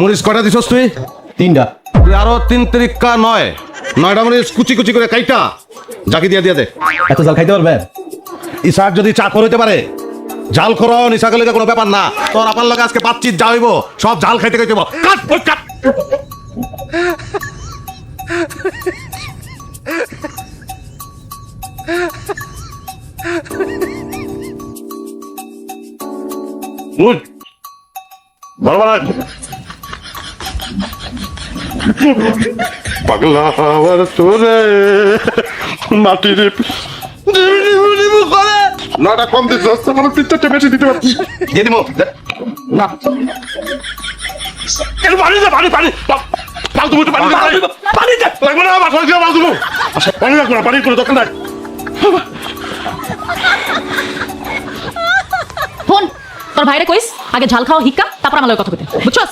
মরিচ কয়টা দিছস তুই? তিনটা। তুই আরও তিন তিরিকা নয়। নয়টা মরিচ কুচি কুচি করে কাইটা। জাকি দিয়া দিয়া দে। এত জাল খাইতে পারবেন ইসাক যদি চা হইতে পারে জাল খর নিশা গেলে কোনো ব্যাপার না। তোর আপার লগে আজকে পাচ্ছিস যা হইব সব জাল খাইতে খাইতে হইব। কাট ওই কাট। Good. ভালো ভালো পাগলা আমার তোরে। মাটির নটা কম দিস আমার পিকচারটা বেশি দিতে পারছি দিয়ে দিব। না। এর পানি দে পানি পানি পাল তুমি পানি পানি দে লাগবে না আমার শরীরে পাল তুমি পানি রাখো না পানি করে দরকার নাই ফোন তোর ভাইরে কইস আগে ঝাল খাওয়া হিক্কা তারপর আমার কথা কইতে। বুঝছস?